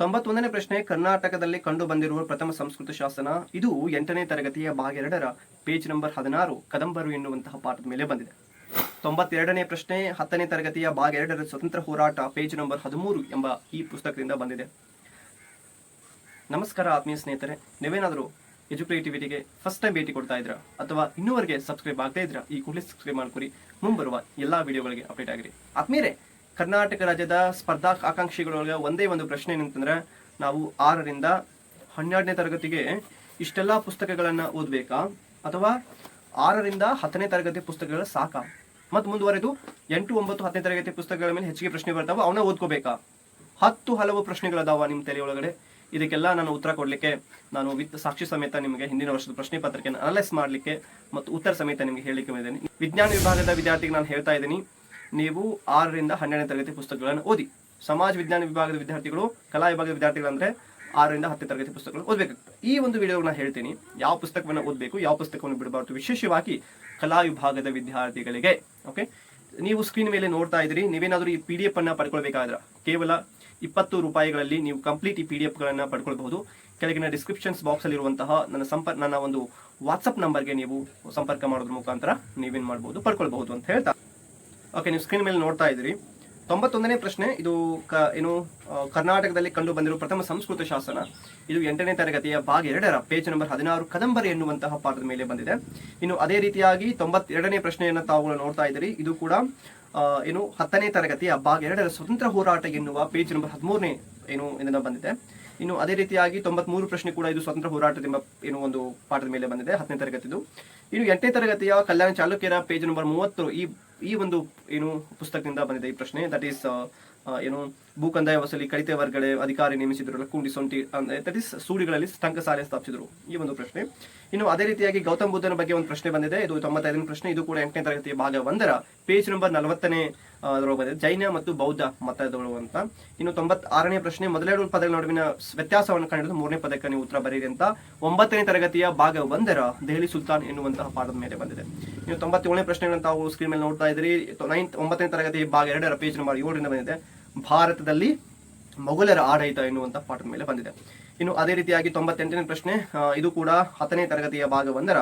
ತೊಂಬತ್ತೊಂದನೇ ಪ್ರಶ್ನೆ, ಕರ್ನಾಟಕದಲ್ಲಿ ಕಂಡು ಬಂದಿರುವ ಪ್ರಥಮ ಸಂಸ್ಕೃತ ಶಾಸನ, ಇದು ಎಂಟನೇ ತರಗತಿಯ ಭಾಗ ಎರಡರ ಪೇಜ್ ನಂಬರ್ ಹದಿನಾರು, ಕದಂಬರು ಎನ್ನುವಂತಹ ಪಾಠದ ಮೇಲೆ ಬಂದಿದೆ. ತೊಂಬತ್ತೆರಡನೇ ಪ್ರಶ್ನೆ, ಹತ್ತನೇ ತರಗತಿಯ ಭಾಗ ಎರಡರ ಸ್ವತಂತ್ರ ಹೋರಾಟ ಪೇಜ್ ನಂಬರ್ ಹದಿಮೂರು ಎಂಬ ಈ ಪುಸ್ತಕದಿಂದ ಬಂದಿದೆ. ನಮಸ್ಕಾರ ಆತ್ಮೀಯ ಸ್ನೇಹಿತರೆ, ನೀವೇನಾದರೂ ಎಜುಕೇಟಿವಿಟಿಗೆ ಫಸ್ಟ್ ಟೈಮ್ ಭೇಟಿ ಕೊಡ್ತಾ ಇದ್ರ ಅಥವಾ ಇನ್ನೂವರೆಗೆ ಸಬ್ಸ್ಕ್ರೈಬ್ ಆಗ್ತಾ ಇದ್ರ ಈ ಕೂಡಲೇ ಸಬ್ಸ್ಕ್ರೈಬ್ ಮಾಡ್ಕೊರಿ. ಮುಂಬರುವ ಎಲ್ಲಾ ವಿಡಿಯೋಗಳಿಗೆ ಅಪ್ಡೇಟ್ ಆಗಿರಿ. ಆತ್ಮೀಯರೇ ಕರ್ನಾಟಕ ರಾಜ್ಯದ ಸ್ಪರ್ಧಾ ಆಕಾಂಕ್ಷಿಗಳೊಳಗೆ ಒಂದೇ ಒಂದು ಪ್ರಶ್ನೆ ಏನಂತಂದ್ರೆ, ನಾವು ಆರರಿಂದ ಹನ್ನೆರಡನೇ ತರಗತಿಗೆ ಇಷ್ಟೆಲ್ಲ ಪುಸ್ತಕಗಳನ್ನ ಓದಬೇಕಾ? ಅಥವಾ ಆರರಿಂದ ಹತ್ತನೇ ತರಗತಿ ಪುಸ್ತಕಗಳು ಸಾಕಾ? ಮತ್ತು ಮುಂದುವರೆದು ಎಂಟು, ಒಂಬತ್ತು, ಹತ್ತನೇ ತರಗತಿ ಪುಸ್ತಕಗಳ ಮೇಲೆ ಹೆಚ್ಚಿಗೆ ಪ್ರಶ್ನೆ ಬರ್ತಾವ ಅವನ್ನ ಓದ್ಕೋಬೇಕಾ? ಹತ್ತು ಹಲವು ಪ್ರಶ್ನೆಗಳದಾವ ನಿಮ್ಮ ಒಳಗಡೆ ಇದಕ್ಕೆಲ್ಲ ನಾನು ಉತ್ತರ ಕೊಡಲಿಕ್ಕೆ, ನಾನು ವಿತ್ ಸಾಕ್ಷಿ ಸಮೇತ ನಿಮಗೆ ಹಿಂದಿನ ವರ್ಷದ ಪ್ರಶ್ನೆ ಪತ್ರಿಕೆಯನ್ನು ಅನಲೈಸ್ ಮಾಡಲಿಕ್ಕೆ ಮತ್ತು ಉತ್ತರ ಸಮೇತ ನಿಮಗೆ ಹೇಳಲಿಕ್ಕೆ ಬಂದಿದ್ದೀನಿ. ವಿಜ್ಞಾನ ವಿಭಾಗದ ವಿದ್ಯಾರ್ಥಿಗೆ ನಾನು ಹೇಳ್ತಾ ಇದ್ದೀನಿ ನೀವು ಆರರಿಂದ ಹನ್ನೆರಡನೇ ತರಗತಿ ಪುಸ್ತಕಗಳನ್ನು ಓದಿ. ಸಮಾಜ ವಿಜ್ಞಾನ ವಿಭಾಗದ ವಿದ್ಯಾರ್ಥಿಗಳು, ಕಲಾ ವಿಭಾಗದ ವಿದ್ಯಾರ್ಥಿಗಳಂದ್ರೆ ಆರರಿಂದ ಹತ್ತನೇ ತರಗತಿ ಪುಸ್ತಕಗಳು ಓದಬೇಕಾಗ್ತದೆ. ಈ ಒಂದು ವಿಡಿಯೋ ನಾನು ಹೇಳ್ತೀನಿ. ಯಾವ ಪುಸ್ತಕವನ್ನು ಓದಬೇಕು, ಯಾವ ಪುಸ್ತಕವನ್ನು ಬಿಡಬಾರ್ದು ವಿಶೇಷವಾಗಿ ಕಲಾ ವಿಭಾಗದ ವಿದ್ಯಾರ್ಥಿಗಳಿಗೆ ಓಕೆ ನೀವು ಸ್ಕ್ರೀನ್ ಮೇಲೆ ನೋಡ್ತಾ ಇದ್ರಿ ನೀವೇನಾದರೂ ಈ ಪಿ ಡಿ ಎಫ್ ಅನ್ನ ಪಡ್ಕೊಳ್ಬೇಕಾದ್ರೆ, ಕೇವಲ ಇಪ್ಪತ್ತು ರೂಪಾಯಿಗಳಲ್ಲಿ ನೀವು ಕಂಪ್ಲೀಟ್ ಈ ಪಿ ಡಿ ಎಫ್ ಗಳನ್ನ ಪಡ್ಕೊಳ್ಬಹುದು. ಕೆಳಗಿನ ಡಿಸ್ಕ್ರಿಪ್ಷನ್ಸ್ ಬಾಕ್ಸ್ ಅಲ್ಲಿರುವಂತಹ ನನ್ನ ಸಂಪರ್ಕ ನನ್ನ ಒಂದು ವಾಟ್ಸಪ್ ನಂಬರ್ಗೆ ನೀವು ಸಂಪರ್ಕ ಮಾಡೋದ್ರ ಮುಖಾಂತರ ನೀವೇನ್ ಮಾಡಬಹುದು ಪಡ್ಕೊಳ್ಬಹುದು ಅಂತ ಹೇಳ್ತಾ ಓಕೆ ನೀವು ಸ್ಕ್ರೀನ್ ಮೇಲೆ ನೋಡ್ತಾ ಇದ್ರಿ ತೊಂಬತ್ತೊಂದನೇ ಪ್ರಶ್ನೆ, ಇದು ಕ, ಏನು ಕರ್ನಾಟಕದಲ್ಲಿ ಕಂಡು ಬಂದಿರುವ ಪ್ರಥಮ ಸಂಸ್ಕೃತ ಶಾಸನ. ಇದು ಎಂಟನೇ ತರಗತಿಯ ಭಾಗ ಎರಡರ ಪೇಜ್ ನಂಬರ್ ಹದಿನಾರು, ಕದಂಬರಿ ಎನ್ನುವಂತಹ ಪಾಠದ ಮೇಲೆ ಬಂದಿದೆ. ಇನ್ನು ಅದೇ ರೀತಿಯಾಗಿ ತೊಂಬತ್ತೆರಡನೇ ಪ್ರಶ್ನೆಯನ್ನು ತಾವು ನೋಡ್ತಾ ಇದ್ದೀರಿ. ಇದು ಕೂಡ ಏನು, ಹತ್ತನೇ ತರಗತಿಯ ಭಾಗ ಎರಡರ ಸ್ವತಂತ್ರ ಹೋರಾಟ ಎನ್ನುವ ಪೇಜ್ ನಂಬರ್ ಹದಿಮೂರನೇ, ಏನು, ಇದನ್ನ ಬಂದಿದೆ. ಇನ್ನು ಅದೇ ರೀತಿಯಾಗಿ ತೊಂಬತ್ಮೂರು ಪ್ರಶ್ನೆ ಕೂಡ ಇದು ಸ್ವತಂತ್ರ ಹೋರಾಟದೆಂಬ ಏನು, ಒಂದು ಪಾಠದ ಮೇಲೆ ಬಂದಿದೆ, ಹತ್ತನೇ ತರಗತಿದು. ಇನ್ನು ಎಂಟನೇ ತರಗತಿಯ ಕಲ್ಯಾಣ ಚಾಲುಕ್ಯರ ಪೇಜ್ ನಂಬರ್ ಮೂವತ್ತು ಈ ಈ ಒಂದು ಏನು ಪುಸ್ತಕದಿಂದ ಬಂದಿದೆ ಈ ಪ್ರಶ್ನೆ. ದಟ್ ಈಸ್ ಏನು ಭೂ ಕಂದಾಯ ವಸೂಲಿ ಕಡಿತ ವರ್ಗಡೆ ಅಧಿಕಾರಿ ನೇಮಿಸಿದ್ರು ಲಕ್ಕುಂಡಿ ಸೊಂಟಿ ದಟ್ ಇಸ್ ಸೂಡಿಗಳಲ್ಲಿ ಟಂಕಸಾಲೆ ಸ್ಥಾಪಿಸಿದ್ರು. ಈ ಒಂದು ಪ್ರಶ್ನೆ. ಇನ್ನು ಅದೇ ರೀತಿಯಾಗಿ ಗೌತಮ್ ಬುದ್ಧನ ಬಗ್ಗೆ ಒಂದು ಪ್ರಶ್ನೆ ಬಂದಿದೆ. ಇದು ತೊಂಬತ್ತೈದನೇ ಪ್ರಶ್ನೆ. ಇದು ಕೂಡ ಎಂಟನೇ ತರಗತಿಯ ಭಾಗ ಒಂದರ ಪೇಜ್ ನಂಬರ್ ನಲವತ್ತನೇ ಬಂದಿದೆ. ಜೈನ ಮತ್ತು ಬೌದ್ಧ ಮತದವರು ಅಂತ. ಇನ್ನು ತೊಂಬತ್ತಾರನೇ ಪ್ರಶ್ನೆ, ಮೊದಲೆರಡು ಪದಗಳ ನಡುವಿನ ವ್ಯತ್ಯಾಸವನ್ನು ಕಂಡಿದ್ದು ಮೂರನೇ ಪದಕ್ಕೆ ನೀವು ಉತ್ತರ ಬರೀರಿ ಅಂತ ಒಂಬತ್ತನೇ ತರಗತಿಯ ಭಾಗ ಒಂದರ ದೆಹಲಿ ಸುಲ್ತಾನ್ ಎನ್ನುವಂತಹ ಪಾಠದ ಮೇಲೆ ಬಂದಿದೆ. ಇನ್ನು ತೊಂಬತ್ತೇಳನೇ ಪ್ರಶ್ನೆಗಳನ್ನು ತಾವು ಸ್ಕ್ರೀನ್ ಮೇಲೆ ನೋಡ್ತಾ ಇದ್ರಿ ನೈನ್ ಒಂಬತ್ತನೇ ತರಗತಿ ಭಾಗ ಎರಡರ ಪೇಜ್ ನಂಬರ್ ಏಳರಿಂದ ಬಂದಿದೆ. ಭಾರತದಲ್ಲಿ ಮೊಘಲರ ಆಡಳಿತ ಎನ್ನುವಂತ ಪಾಠದ ಮೇಲೆ ಬಂದಿದೆ. ಇನ್ನು ಅದೇ ರೀತಿಯಾಗಿ ತೊಂಬತ್ತೆಂಟನೇ ಪ್ರಶ್ನೆ ಇದು ಕೂಡ ಹತ್ತನೇ ತರಗತಿಯ ಭಾಗವೊಂದರ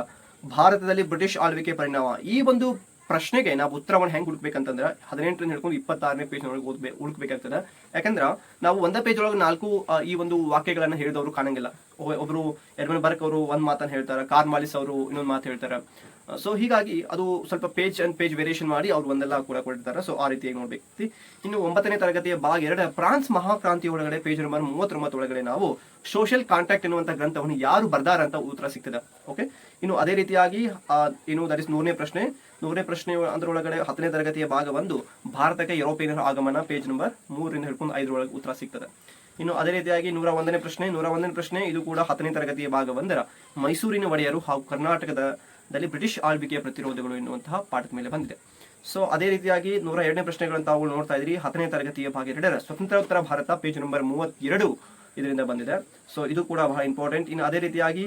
ಭಾರತದಲ್ಲಿ ಬ್ರಿಟಿಷ್ ಆಳ್ವಿಕೆ ಪರಿಣಾಮ. ಈ ಒಂದು ಪ್ರಶ್ನೆಗೆ ನಾವು ಉತ್ತರವನ್ನು ಹೆಂಗ್ ಹುಡುಕ್ಬೇಕಂತಂದ್ರೆ, ಹದಿನೆಂಟರಿಂದ ಹಿಡ್ಕೊಂಡು ಇಪ್ಪತ್ತಾರನೇ ಪೇಜ್ ಒಳಗೆ ಓದ್ಬೇ ಹುಡುಕ್ಬೇಕಾಗ್ತದೆ ಯಾಕಂದ್ರೆ ನಾವು ಒಂದೇ ಪೇಜ್ ಒಳಗೆ ನಾಲ್ಕು ಈ ಒಂದು ವಾಕ್ಯಗಳನ್ನ ಹೇಳಿದವರು ಕಾಣಂಗಿಲ್ಲ. ಒಬ್ಬರು ಎಡ್ಮನ್ ಬರ್ಕ್ ಅವರು ಒಂದ್ ಮಾತನ್ನ ಹೇಳ್ತಾರೆ ಕಾರ್ ಮಾಲಿಸ್ ಅವರು ಇನ್ನೊಂದು ಮಾತು ಹೇಳ್ತಾರೆ. ಸೊ ಹೀಗಾಗಿ ಅದು ಸ್ವಲ್ಪ ಪೇಜ್ ಅಂಡ್ ಪೇಜ್ ವೇರಿಯೇಷನ್ ಮಾಡಿ ಅವ್ರು ಒಂದೆಲ್ಲ ಕೂಡ ಕೊಟ್ಟಿದ್ದಾರೆ. ಸೊ ಆ ರೀತಿಯಾಗಿ ನೋಡ್ಬೇಕು. ಇನ್ನು ಒಂಬತ್ತನೇ ತರಗತಿಯ ಭಾಗ ಎರಡ, ಫ್ರಾನ್ಸ್ ಮಹಾಕ್ರಾಂತಿ ಒಳಗಡೆ ಪೇಜ್ ನಂಬರ್ ಮೂವತ್ತೊಂಬತ್ತು ಒಳಗಡೆ ನಾವು ಸೋಷಿಯಲ್ ಕಾಂಟ್ಯಾಕ್ಟ್ ಎನ್ನುವಂತ ಗ್ರಂಥವನ್ನು ಯಾರು ಬರ್ದಾರ ಅಂತ ಉತ್ತರ ಸಿಗ್ತದೆ. ಓಕೆ ಇನ್ನು ಅದೇ ರೀತಿಯಾಗಿ ಏನು ದಟ್ ಇಸ್ ನೂರನೇ ಪ್ರಶ್ನೆ. ನೂರನೇ ಪ್ರಶ್ನೆ ಅದರೊಳಗಡೆ ಹತ್ತನೇ ತರಗತಿಯ ಭಾಗ ಒಂದು ಭಾರತಕ್ಕೆ ಯುರೋಪಿಯನ್ ಆಗಮನ ಪೇಜ್ ನಂಬರ್ ಮೂರರಿಂದ ಹಿಡ್ಕೊಂಡು ಐದರೊಳಗೆ ಉತ್ತರ ಸಿಗ್ತದೆ. ಇನ್ನು ಅದೇ ರೀತಿಯಾಗಿ ನೂರ ಒಂದನೇ ಪ್ರಶ್ನೆ, ನೂರ ಒಂದನೇ ಪ್ರಶ್ನೆ, ಇದು ಕೂಡ ಹತ್ತನೇ ತರಗತಿಯ ಭಾಗ ಒಂದರ ಮೈಸೂರಿನ ಒಡೆಯರು ಹಾಗೂ ಕರ್ನಾಟಕದ ದಲ್ಲಿ ಬ್ರಿಟಿಷ್ ಆಳ್ವಿಕೆಯ ಪ್ರತಿರೋಧಗಳು ಎನ್ನುವಂತಹ ಪಾಠದ ಮೇಲೆ ಬಂದಿದೆ. ಸೊ ಅದೇ ರೀತಿಯಾಗಿ ನೂರ ಎರಡನೇ ಪ್ರಶ್ನೆಗಳನ್ನು ತಾವು ನೋಡ್ತಾ ಇದ್ರಿ. ಹತ್ತನೇ ತರಗತಿಯ ಭಾಗ ಎರಡರ ಸ್ವತಂತ್ರೋತ್ತರ ಭಾರತ ಪೇಜ್ ನಂಬರ್ ಮೂವತ್ತೆರಡು ಇದರಿಂದ ಬಂದಿದೆ. ಸೊ ಇದು ಕೂಡ ಬಹಳ ಇಂಪಾರ್ಟೆಂಟ್ ಇನ್ನು ಅದೇ ರೀತಿಯಾಗಿ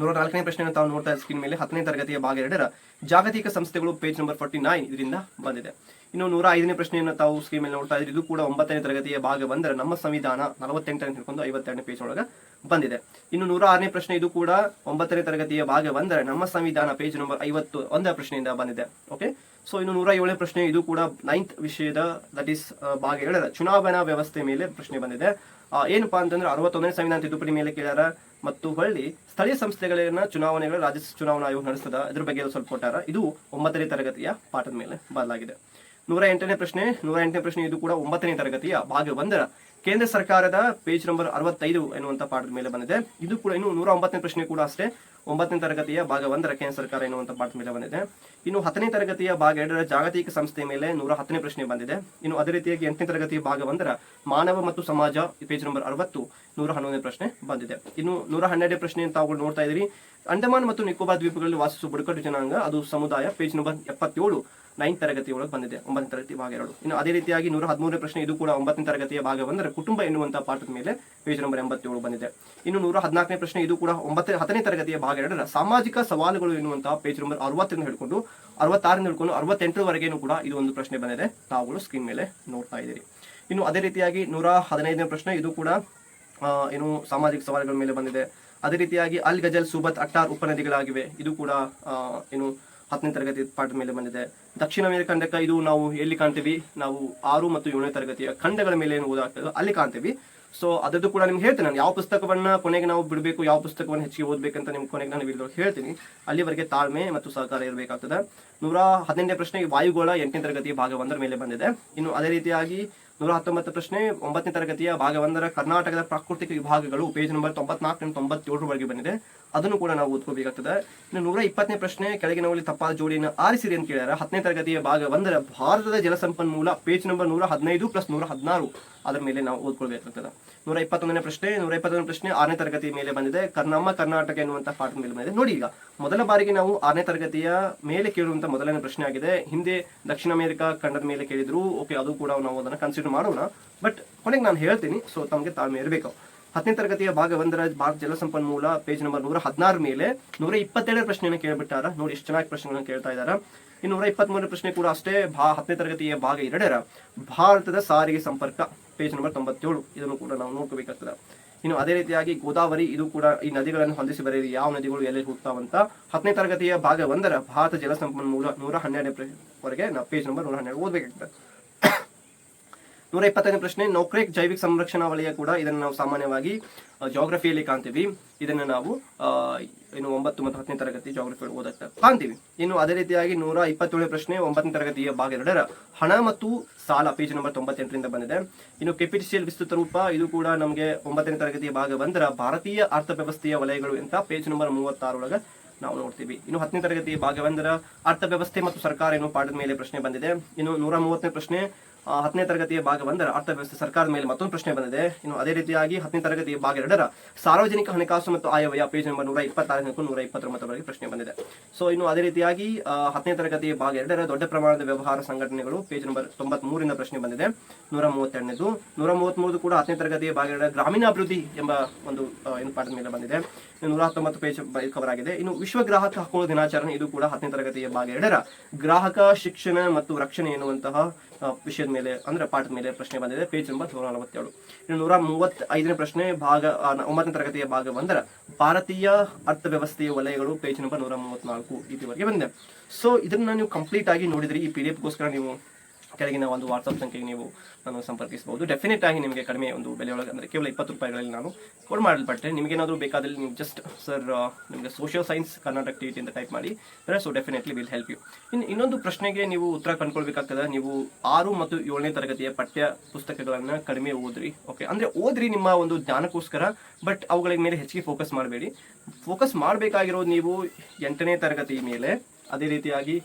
ನೂರ ನಾಲ್ಕನೇ ಪ್ರಶ್ನೆಯನ್ನು ತಾವು ನೋಡ್ತಾ ಸ್ಕ್ರೀನ್ ಮೇಲೆ ಹತ್ತನೇ ತರಗತಿಯ ಭಾಗ ಎರಡರ ಜಾಗತಿಕ ಸಂಸ್ಥೆಗಳು ಪೇಜ್ ನಂಬರ್ ಫಾರ್ಟಿ ನೈನ್ ಇದರಿಂದ ಬಂದಿದೆ. ಇನ್ನು ನೂರ ಐದನೇ ಪ್ರಶ್ನೆಯನ್ನು ತಾವು ಸ್ಕ್ರೀನ್ ಮೇಲೆ ನೋಡ್ತಾ ಇದ್ರೆ ಇದು ಕೂಡ ಒಂಬತ್ತನೇ ತರಗತಿಯ ಭಾಗ ಬಂದರೆ ನಮ್ಮ ಸಂವಿಧಾನ ನಲವತ್ತೆಂಟನೇ ಹಿಡ್ಕೊಂಡು ಐವತ್ತೆರಡನೇ ಪೇಜ್ ಒಳಗೆ ಬಂದಿದೆ. ಇನ್ನು ನೂರ ಆರನೇ ಪ್ರಶ್ನೆ ಇದು ಕೂಡ ಒಂಬತ್ತನೇ ತರಗತಿಯ ಭಾಗ ಬಂದರೆ ನಮ್ಮ ಸಂವಿಧಾನ ಪೇಜ್ ನಂಬರ್ ಐವತ್ತು ಒಂದರ ಪ್ರಶ್ನೆಯಿಂದ ಬಂದಿದೆ. ಓಕೆ ಸೊ ಇನ್ನು ನೂರ ಏಳನೇ ಪ್ರಶ್ನೆ ಇದು ಕೂಡ ನೈನ್ತ್ ವಿಷಯದ ದಟ್ ಈಸ್ ಭಾಗ ಏಳರ ಚುನಾವಣಾ ವ್ಯವಸ್ಥೆ ಮೇಲೆ ಪ್ರಶ್ನೆ ಬಂದಿದೆ. ಏನಪ್ಪಾ ಅಂತಂದ್ರೆ ಅರವತ್ತೊಂದನೇ ಸಂವಿಧಾನ ತಿದ್ದುಪಡಿ ಮೇಲೆ ಕೇಳ್ಯಾರ ಮತ್ತು ಹೊಳ್ಳಿ ಸ್ಥಳೀಯ ಸಂಸ್ಥೆಗಳನ್ನ ಚುನಾವಣೆಗಳು ರಾಜ್ಯ ಚುನಾವಣಾ ಆಯೋಗ ನಡೆಸ್ತದ ಇದ್ರ ಬಗ್ಗೆ ಸ್ವಲ್ಪ ಕೊಟ್ಟಾರ ಇದು ಒಂಬತ್ತನೇ ತರಗತಿಯ ಪಾಠದ ಮೇಲೆ ಬದಲಾಗಿದೆ. ನೂರ ಎಂಟನೇ ಪ್ರಶ್ನೆ, ನೂರ ಎಂಟನೇ ಪ್ರಶ್ನೆ ಇದು ಕೂಡ ಒಂಬತ್ತನೇ ತರಗತಿಯ ಭಾಗ ಒಂದರ ಕೇಂದ್ರ ಸರ್ಕಾರದ ಪೇಜ್ ನಂಬರ್ ಅರವತ್ತೈದು ಎನ್ನುವಂತ ಪಾಠದ ಮೇಲೆ ಬಂದಿದೆ. ಇದು ಕೂಡ ಇನ್ನು ನೂರ ಒಂಬತ್ತನೇ ಪ್ರಶ್ನೆ ಕೂಡ ಅಷ್ಟೇ. ಒಂಬತ್ತನೇ ತರಗತಿಯ ಭಾಗ ಒಂದರ ಕೇಂದ್ರ ಸರ್ಕಾರ ಎನ್ನುವಂತ ಪಾಠ ಮೇಲೆ ಬಂದಿದೆ. ಇನ್ನು ಹತ್ತನೇ ತರಗತಿಯ ಭಾಗ ಎರಡರ ಜಾಗತಿಕ ಸಂಸ್ಥೆ ಮೇಲೆ ನೂರ ಹತ್ತನೇ ಪ್ರಶ್ನೆ ಬಂದಿದೆ. ಇನ್ನು ಅದೇ ರೀತಿಯಾಗಿ ಎಂಟನೇ ತರಗತಿಯ ಭಾಗ ಒಂದರ ಮಾನವ ಮತ್ತು ಸಮಾಜ ಪೇಜ್ ನಂಬರ್ ಅರವತ್ತು ನೂರ ಹನ್ನೊಂದನೇ ಪ್ರಶ್ನೆ ಬಂದಿದೆ. ಇನ್ನು ನೂರ ಹನ್ನೆರಡನೇ ಪ್ರಶ್ನೆ ತಾವುಗಳು ನೋಡ್ತಾ ಇದ್ದೀರಿ. ಅಂಡಮಾನ್ ಮತ್ತು ನಿಕೋಬಾರ್ ದ್ವೀಪಗಳಲ್ಲಿ ವಾಸಿಸುವ ಬುಡಕಟ್ಟು ಜನಾಂಗ, ಅದು ಸಮುದಾಯ ಪೇಜ್ ನಂಬರ್ ಎಪ್ಪತ್ತೇಳು. ನೈನ್ತ್ ತರಗತಿ ಒಳಗೆ ಬಂದಿದೆ, ಒಂಬತ್ತನೇ ತರಗತಿ ಭಾಗ ಎರಡು. ಇನ್ನು ಅದೇ ರೀತಿಯಾಗಿ ನೂರ ಹದಿಮೂರನೇ ಪ್ರಶ್ನೆ, ಇದು ಕೂಡ ಒಂಬತ್ತನೇ ತರಗತಿಯ ಭಾಗ ಬಂದರೆ ಕುಟುಂಬ ಎನ್ನುವಂತಹ ಪಾಠದ ಮೇಲೆ ಪೇಜ್ ನಂಬರ್ ಎಂಬತ್ತೇಳು ಬಂದಿದೆ. ಇನ್ನು ನೂರ ಹದಿನಾಲ್ಕನೇ ಪ್ರಶ್ನೆ, ಇದು ಕೂಡ ಒಂಬತ್ತ ಹತ್ತನೇ ತರಗತಿಯ ಭಾಗ ಎರಡರ ಸಾಮಾಜಿಕ ಸವಾಲುಗಳು ಎನ್ನುವಂತಹ ಪೇಜ್ ನಂಬರ್ ಅರವತ್ತರಿಂದ ಹಿಡ್ಕೊಂಡು, ಅರವತ್ತಾರರಿಂದ ಹಿಡ್ಕೊಂಡು ಅರವತ್ತೆಂಟರವರೆಗೇನು ಕೂಡ ಇದು ಒಂದು ಪ್ರಶ್ನೆ ಬಂದಿದೆ. ತಾವುಗಳು ಸ್ಕ್ರೀನ್ ಮೇಲೆ ನೋಡ್ತಾ ಇದ್ದೀರಿ. ಇನ್ನು ಅದೇ ರೀತಿಯಾಗಿ ನೂರ ಹದಿನೈದನೇ ಪ್ರಶ್ನೆ, ಇದು ಕೂಡ ಏನು ಸಾಮಾಜಿಕ ಸವಾಲುಗಳ ಮೇಲೆ ಬಂದಿದೆ. ಅದೇ ರೀತಿಯಾಗಿ ಅಲ್ ಗಜಲ್, ಸುಬತ್ ಅಟ್ಟಾರ್ ಉಪನದಿಗಳಾಗಿವೆ. ಇದು ಕೂಡ ಏನು ಹತ್ತನೇ ತರಗತಿ ಪಾಠದ ಮೇಲೆ ಬಂದಿದೆ. ದಕ್ಷಿಣ ಅಮೆರಿಕ ಖಂಡಕ ಇದು ನಾವು ಎಲ್ಲಿ ಕಾಣ್ತೀವಿ? ನಾವು ಆರು ಮತ್ತು ಏಳನೇ ತರಗತಿಯ ಖಂಡಗಳ ಮೇಲೆ ಏನು ಓದಾಗ್ತದೆ ಅಲ್ಲಿ ಕಾಣ್ತೀವಿ. ಸೊ ಅದರದ್ದು ಕೂಡ ನಿಮ್ಗೆ ಹೇಳ್ತೇನೆ ನಾನು. ಯಾವ ಪುಸ್ತಕವನ್ನ ಕೊನೆಗೆ ನಾವು ಬಿಡಬೇಕು, ಯಾವ ಪುಸ್ತಕವನ್ನು ಹೆಚ್ಚಿಗೆ ಓದಬೇಕಂತ ನಿಮ್ಗೆ ಕೊನೆಗೆ ನಾನು ವಿಡಿಯೋದಲ್ಲಿ ಹೇಳ್ತೀನಿ. ಅಲ್ಲಿವರೆಗೆ ತಾಳ್ಮೆ ಮತ್ತು ಸಹಕಾರ ಇರಬೇಕಾಗ್ತದೆ. ನೂರ ಹದಿನೆಂಟನೇ ಪ್ರಶ್ನೆ ವಾಯುಗೋಳ ಎಂಟನೇ ತರಗತಿಯ ಭಾಗ ಒಂದರ ಮೇಲೆ ಬಂದಿದೆ. ಇನ್ನು ಅದೇ ರೀತಿಯಾಗಿ ನೂರ ಹತ್ತೊಂಬತ್ತು ಪ್ರಶ್ನೆ ಒಂಬತ್ತನೇ ತರಗತಿಯ ಭಾಗ ಒಂದರ ಕರ್ನಾಟಕದ ಪ್ರಾಕೃತಿಕ ವಿಭಾಗಗಳು ಪೇಜ್ ನಂಬರ್ ತೊಂಬತ್ನಾಲ್ಕರಿಂದ ತೊಂಬತ್ತೇಳರವರೆಗೆ ಬಂದಿದೆ. ಅದನ್ನು ಕೂಡ ನಾವು ಓದ್ಕೋಬೇಕಾಗ್ತದೆ. ಇನ್ನು ನೂರ ಇಪ್ಪತ್ತನೇ ಪ್ರಶ್ನೆ ಕೆಳಗಿನವಲ್ಲಿ ತಪ್ಪಾದ ಜೋಡಿಯನ್ನು ಆರಿಸಿರಿ ಅಂತ ಕೇಳ್ಯಾರ. ಹತ್ತನೇ ತರಗತಿಯ ಭಾಗ ಒಂದರ ಭಾರತದ ಜಲಸಂಪನ್ಮೂಲ ಪೇಜ್ ನಂಬರ್ ನೂರ ಹದಿನೈದು ಪ್ಲಸ್ ನೂರ ಹದಿನಾರು ಅದರ ಮೇಲೆ ನಾವು ಓದ್ಕೊಳ್ಬೇಕಾಗ್ತದೆ ನೂರ ಇಪ್ಪತ್ತೊಂದನೇ ಪ್ರಶ್ನೆ, ನೂರ ಇಪ್ಪತ್ತೊಂದನೇ ಪ್ರಶ್ನೆ ಆರನೇ ತರಗತಿ ಮೇಲೆ ಬಂದಿದೆ. ನಮ್ಮ ಕರ್ನಾಟಕ ಎನ್ನುವಂತ ಪಾಠದ ಮೇಲೆ ಬಂದಿದೆ. ನೋಡಿ ಈಗ, ಮೊದಲ ಬಾರಿಗೆ ನಾವು ಆರನೇ ತರಗತಿಯ ಮೇಲೆ ಕೇಳುವಂತ ಮೊದಲನೇ ಪ್ರಶ್ನೆ ಆಗಿದೆ. ಹಿಂದೆ ದಕ್ಷಿಣ ಅಮೆರಿಕ ಖಂಡದ ಮೇಲೆ ಕೇಳಿದ್ರು. ಓಕೆ ಅದು ಕೂಡ ನಾವು ಅದನ್ನು ಕನ್ಸಿಡರ್ ಮಾಡೋಣ. ಬಟ್ ಕೊನೆಗೆ ನಾನು ಹೇಳ್ತೀನಿ. ಸೊ ತಮಗೆ ತಾಳ್ಮೆ ಇರಬೇಕು. ಹತ್ತನೇ ತರಗತಿಯ ಭಾಗ ಒಂದರ ಭಾರತ ಜಲಸಂಪನ್ಮೂಲ ಪೇಜ್ ನಂಬರ್ ನೂರ ಹದಿನಾರು ಮೇಲೆ ನೂರ ಇಪ್ಪತ್ತೇಳನೇ ಪ್ರಶ್ನೆಯನ್ನು ಕೇಳ್ಬಿಟ್ಟಾರ. ನೋಡಿ ಎಷ್ಟು ಚೆನ್ನಾಗಿ ಪ್ರಶ್ನೆಗಳನ್ನು ಕೇಳ್ತಾ ಇದ್ದಾರೆ ಇನ್ನು ನೂರ ಇಪ್ಪತ್ಮೂರನೇ ಪ್ರಶ್ನೆ ಕೂಡ ಅಷ್ಟೇ ಭಾ ಹತ್ತನೇ ತರಗತಿಯ ಭಾಗ ಎರಡರ ಭಾರತದ ಸಾರಿಗೆ ಸಂಪರ್ಕ ಪೇಜ್ ನಂಬರ್ ತೊಂಬತ್ತೇಳು. ಇದನ್ನು ಕೂಡ ನಾವು ನೋಡ್ಕೋಬೇಕಾಗ್ತದೆ. ಇನ್ನು ಅದೇ ರೀತಿಯಾಗಿ ಗೋದಾವರಿ, ಇದು ಕೂಡ ಈ ನದಿಗಳನ್ನು ಹೊಂದಿಸಿ ಬರೆಯಿರಿ ಯಾವ ನದಿಗಳು ಎಲ್ಲಿ ಹೋಗ್ತಾವಂತ ಹತ್ತನೇ ತರಗತಿಯ ಭಾಗ ಒಂದರ ಭಾರತ ಜಲಸಂಪನ್ಮೂಲ ನೂರ ಹನ್ನೆರಡನೇ ವರೆಗೆ ನಾವು ಪೇಜ್ ನಂಬರ್ ನೂರ ಹನ್ನೆರಡು ಓದಬೇಕಾಗ್ತದೆ. ನೂರ ಇಪ್ಪತ್ತೈದನೇ ಪ್ರಶ್ನೆ ನೌಕ್ರೇಕ್ ಜೈವಿಕ ಸಂರಕ್ಷಣಾ ವಲಯ ಕೂಡ ಇದನ್ನು ನಾವು ಸಾಮಾನ್ಯವಾಗಿ ಜಾಗ್ರಫಿಯಲ್ಲಿ ಕಾಣ್ತೀವಿ. ಇದನ್ನು ನಾವು ಇನ್ನು ಒಂಬತ್ತು ಮತ್ತು ಹತ್ತನೇ ತರಗತಿ ಜಾಗ್ರಫಿ ಓದಕ್ಕೆ ಕಾಣ್ತೀವಿ. ಇನ್ನು ಅದೇ ರೀತಿಯಾಗಿ ನೂರ ಇಪ್ಪತ್ತೇಳನೇ ಪ್ರಶ್ನೆ, ಒಂಬತ್ತನೇ ತರಗತಿಯ ಭಾಗ ಎರಡರ ಹಣ ಮತ್ತು ಸಾಲ ಪೇಜ್ ನಂಬರ್ ತೊಂಬತ್ತೆಂಟರಿಂದ ಬಂದಿದೆ. ಇನ್ನು ಕೆಪಿಟಿಸಿಎಲ್ ವಿಸ್ತೃತ ರೂಪ, ಇದು ಕೂಡ ನಮಗೆ ಒಂಬತ್ತನೇ ತರಗತಿಯ ಭಾಗ ಬಂದರ ಭಾರತೀಯ ಅರ್ಥವ್ಯವಸ್ಥೆಯ ವಲಯಗಳು ಅಂತ ಪೇಜ್ ನಂಬರ್ ಮೂವತ್ತಾರೊಳಗೆ ನಾವು ನೋಡ್ತೀವಿ. ಇನ್ನು ಹತ್ತನೇ ತರಗತಿ ಅರ್ಥ ಅರ್ಥವ್ಯವಸ್ಥೆ ಮತ್ತು ಸರ್ಕಾರ ಏನು ಪಾಠದ ಮೇಲೆ ಪ್ರಶ್ನೆ ಬಂದಿದೆ. ಇನ್ನು ನೂರ ಮೂವತ್ತನೇ ಪ್ರಶ್ನೆ ಹತ್ತನೇ ತರಗತಿಯ ಭಾಗ ಒಂದರ ಅರ್ಥವ್ಯವಸ್ಥೆ ಸರ್ಕಾರದ ಮೇಲೆ ಮತ್ತೊಂದು ಪ್ರಶ್ನೆ ಬಂದಿದೆ. ಇನ್ನು ಅದೇ ರೀತಿಯಾಗಿ ಹತ್ತನೇ ತರಗತಿಯ ಭಾಗ ಎರಡರ ಸಾರ್ವಜನಿಕ ಹಣಕಾಸು ಮತ್ತು ಆಯವ್ಯಯ ಪೇಜ್ ನಂಬರ್ ನೂರ ಇಪ್ಪತ್ತಾರಕ್ಕೂ ನೂರ ಇಪ್ಪತ್ತೊಂಬತ್ತರವರೆಗೆ ಪ್ರಶ್ನೆ ಬಂದಿದೆ. ಸೊ ಇನ್ನು ಅದೇ ರೀತಿಯಾಗಿ ಹತ್ತನೇ ತರಗತಿಯ ಭಾಗ ಎರಡರ ದೊಡ್ಡ ಪ್ರಮಾಣದ ವ್ಯವಹಾರ ಸಂಘಟನೆಗಳು ಪೇಜ್ ನಂಬರ್ ತೊಂಬತ್ ಮೂರಿಂದ ಪ್ರಶ್ನೆ ಬಂದಿದೆ. ನೂರ ಮೂವತ್ತೆರಡನೇದು. ನೂರ ಮೂವತ್ಮೂರು ಕೂಡ ಹತ್ತನೇ ತರಗತಿಯ ಭಾಗ ಎರಡರ ಗ್ರಾಮೀಣಾಭಿವೃದ್ಧಿ ಎಂಬ ಒಂದು ಏನು ಪಾಠದ ಮೇಲೆ ಬಂದಿದೆ. ನೂರ ಹತ್ತೊಂಬತ್ತು ಪೇಜ್ ಕವರ್ ಆಗಿದೆ. ಇನ್ನು ವಿಶ್ವ ಗ್ರಾಹಕ ಹಕ್ಕುಗಳ ದಿನಾಚರಣೆ ಇದು ಕೂಡ ಹತ್ತನೇ ತರಗತಿಯ ಭಾಗ ಎರಡರ. ಗ್ರಾಹಕ ಶಿಕ್ಷಣ ಮತ್ತು ರಕ್ಷಣೆ ಎನ್ನುವಂತಹ ವಿಷಯದ ಮೇಲೆ, ಅಂದ್ರೆ ಪಾಠದ ಮೇಲೆ ಪ್ರಶ್ನೆ ಬಂದಿದೆ. ಪೇಜ್ ನಂಬರ್ ನೂರ ನಲವತ್ತೇಳು ಇನ್ನು ನೂರ ಮೂವತ್ತೈದನೇ ಪ್ರಶ್ನೆ ಭಾಗ ಒಂಬತ್ತನೇ ತರಗತಿಯ ಭಾಗ ಒಂದರ ಭಾರತೀಯ ಅರ್ಥವ್ಯವಸ್ಥೆಯ ವಲಯಗಳು ಪೇಜ್ ನಂಬರ್ ನೂರ ಮೂವತ್ನಾಲ್ಕು ಇದುವರೆಗೆ ಬಂದಿದೆ. ಸೊ ಇದನ್ನ ನೀವು ಕಂಪ್ಲೀಟ್ ಆಗಿ ನೋಡಿದ್ರಿ. ಈ ಪಿ ಡಿ ಎಫ್ಗೋಸ್ಕರ ನೀವು ಕೆಳಗಿನ ಒಂದು ವಾಟ್ಸಪ್ ಸಂಖ್ಯೆಗೆ ನೀವು ನಾನು ಸಂಪರ್ಕಿಸಬಹುದು. ಡೆಫಿನೆಟ್ ಆಗಿ ನಿಮಗೆ ಕಡಿಮೆ ಒಂದು ಬೆಲೆಯೊಳಗೆ ಅಂದರೆ ಕೇವಲ ಇಪ್ಪತ್ತು ರೂಪಾಯಿಗಳಲ್ಲಿ ನಾನು ಕೋಡ್ ಮಾಡಲ್ಪಟ್ಟೆ ನಿಮಗೇನಾದರೂ ಬೇಕಾದಲ್ಲಿ ನೀವು ಜಸ್ಟ್ ಸರ್ ನಿಮಗೆ ಸೋಷಿಯಲ್ ಸೈನ್ಸ್ ಕರ್ನಾಟಕ ಟಿ ಅಂತ ಟೈಪ್ ಮಾಡಿ so definitely will help you ಇನ್ನು ಇನ್ನೊಂದು ಪ್ರಶ್ನೆಗೆ ನೀವು ಉತ್ತರ ಕಂಡುಕೊಳ್ಬೇಕಾಗ್ತದೆ. ನೀವು ಆರು ಮತ್ತು ಏಳನೇ ತರಗತಿಯ ಪಠ್ಯ ಪುಸ್ತಕಗಳನ್ನು ಕಡಿಮೆ ಓದ್ರಿ. ಓಕೆ ಅಂದರೆ ಓದ್ರಿ ನಿಮ್ಮ ಒಂದು ಜ್ಞಾನಕ್ಕೋಸ್ಕರ ಬಟ್ ಅವುಗಳ ಮೇಲೆ ಹೆಚ್ಚಿಗೆ ಫೋಕಸ್ ಮಾಡಬೇಡಿ. ಫೋಕಸ್ ಮಾಡಬೇಕಾಗಿರೋದು ನೀವು ಎಂಟನೇ ತರಗತಿ ಮೇಲೆ. ಅದೇ ರೀತಿಯಾಗಿ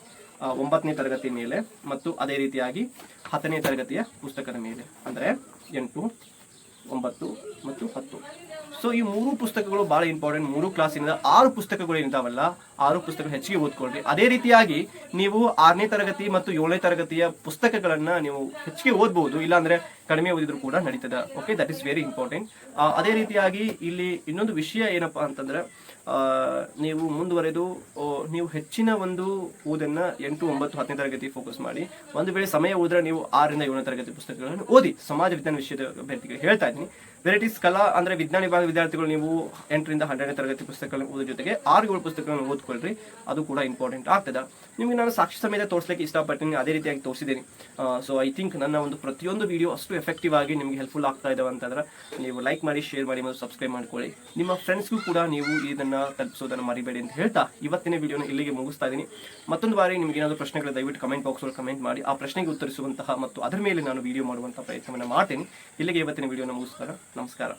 ಒಂಬತ್ತನೇ ತರಗತಿ ಮೇಲೆ ಮತ್ತು ಅದೇ ರೀತಿಯಾಗಿ ಹತ್ತನೇ ತರಗತಿಯ ಪುಸ್ತಕದ ಮೇಲೆ. ಅಂದರೆ ಎಂಟು, ಒಂಬತ್ತು ಮತ್ತು ಹತ್ತು. ಸೊ ಈ ಮೂರು ಪುಸ್ತಕಗಳು ಬಹಳ ಇಂಪಾರ್ಟೆಂಟ್ ಮೂರು ಕ್ಲಾಸಿನಿಂದ ಆರು ಪುಸ್ತಕಗಳು ಏನಿದಾವಲ್ಲ ಆರು ಪುಸ್ತಕ ಹೆಚ್ಚಿಗೆ ಓದ್ಕೊಳ್ರಿ. ಅದೇ ರೀತಿಯಾಗಿ ನೀವು ಆರನೇ ತರಗತಿ ಮತ್ತು ಏಳನೇ ತರಗತಿಯ ಪುಸ್ತಕಗಳನ್ನ ನೀವು ಹೆಚ್ಚಿಗೆ ಓದ್ಬೋದು. ಇಲ್ಲಾಂದ್ರೆ ಕಡಿಮೆ ಓದಿದ್ರು ಕೂಡ ನಡೀತದೆ. Okay that is very important ಅದೇ ರೀತಿಯಾಗಿ ಇಲ್ಲಿ ಇನ್ನೊಂದು ವಿಷಯ ಏನಪ್ಪಾ ಅಂತಂದ್ರೆ ನೀವು ಮುಂದುವರೆದು ನೀವು ಹೆಚ್ಚಿನ ಒಂದು ಓದನ್ನ ಎಂಟು, ಒಂಬತ್ತು, ಹತ್ತನೇ ತರಗತಿ ಫೋಕಸ್ ಮಾಡಿ. ಒಂದು ವೇಳೆ ಸಮಯ ಹೋದ್ರೆ ನೀವು ಆರರಿಂದ ಏಳನೇ ತರಗತಿ ಪುಸ್ತಕಗಳನ್ನು ಓದಿ, ಸಮಾಜ ವಿಜ್ಞಾನ ವಿಷಯದ ಅಭ್ಯರ್ಥಿಗಳು ಹೇಳ್ತಾ ಇದ್ದೀನಿ. ವೆರೈಟೀಸ್ ಕಲಾ ಅಂದ್ರೆ ವಿಜ್ಞಾನ ವಿಭಾಗ ವಿದ್ಯಾರ್ಥಿಗಳು ನೀವು ಎಂಟರಿಂದ ಹನ್ನೆರಡನೇ ತರಗತಿ ಪುಸ್ತಕಗಳನ್ನು ಓದೋ ಜೊತೆಗೆ ಆರು, ಏಳು ಪುಸ್ತಕಗಳನ್ನು ಓದ್ಕೊಳ್ರಿ. ಅದು ಕೂಡ ಇಂಪಾರ್ಟೆಂಟ್ ಆಗ್ತದೆ. ನಿಮಗೆ ನಾನು ಸಾಕ್ಷಿ ಸಮೇತ ತೋರಿಸ್ಲಿಕ್ಕೆ ಇಷ್ಟಪಡ್ತೀನಿ, ಅದೇ ರೀತಿಯಾಗಿ ತೋರಿಸಿದ್ದೀನಿ. ಸೊ ಐ ಥಿಂಕ್ ನನ್ನ ಒಂದು ಪ್ರತಿಯೊಂದು ವಿಡಿಯೋ ಅಷ್ಟು ಎಫೆಕ್ಟಿವ್ ಆಗಿ ನಿಮಗೆ ಹೆಲ್ಪ್ಫುಲ್ ಆಗ್ತಾ ಇದಾವೆ ಅಂತಂದ್ರೆ ನೀವು ಲೈಕ್ ಮಾಡಿ ಶೇರ್ ಮಾಡಿ ಮತ್ತು ಸಬ್ಸ್ಕ್ರೈಬ್ ಮಾಡ್ಕೊಳ್ಳಿ. ನಿಮ್ಮ ಫ್ರೆಂಡ್ಸ್ಗೂ ಕೂಡ ನೀವು ಇದನ್ನ ತಲುಪಿಸೋದನ್ನು ಮರಿಬೇಡಿ ಅಂತ ಹೇಳ್ತಾ ಇವತ್ತಿನ ವಿಡಿಯೋನ ಇಲ್ಲಿಗೆ ಮುಗಿಸ್ತಾ ಇದ್ದೀನಿ. ಮತ್ತೊಂದು ಬಾರಿ ನಿಮಗೆ ಏನಾದರೂ ಪ್ರಶ್ನೆಗಳು ದಯವಿಟ್ಟು ಕಮೆಂಟ್ ಬಾಕ್ಸ್ ಒಳಗೆ ಕಮೆಂಟ್ ಮಾಡಿ, ಆ ಪ್ರಶ್ನೆಗೆ ಉತ್ತರಿಸುವಂತಹ ಮತ್ತು ಅದರ ಮೇಲೆ ನಾನು ವಿಡಿಯೋ ಮಾಡುವಂತಹ ಪ್ರಯತ್ನವನ್ನು ಮಾಡ್ತೀನಿ. ಇಲ್ಲಿಗೆ ಇವತ್ತಿನ ವಿಡಿಯೋನ ಮುಗಿಸ್ತಾರೆ. ನಮಸ್ಕಾರ.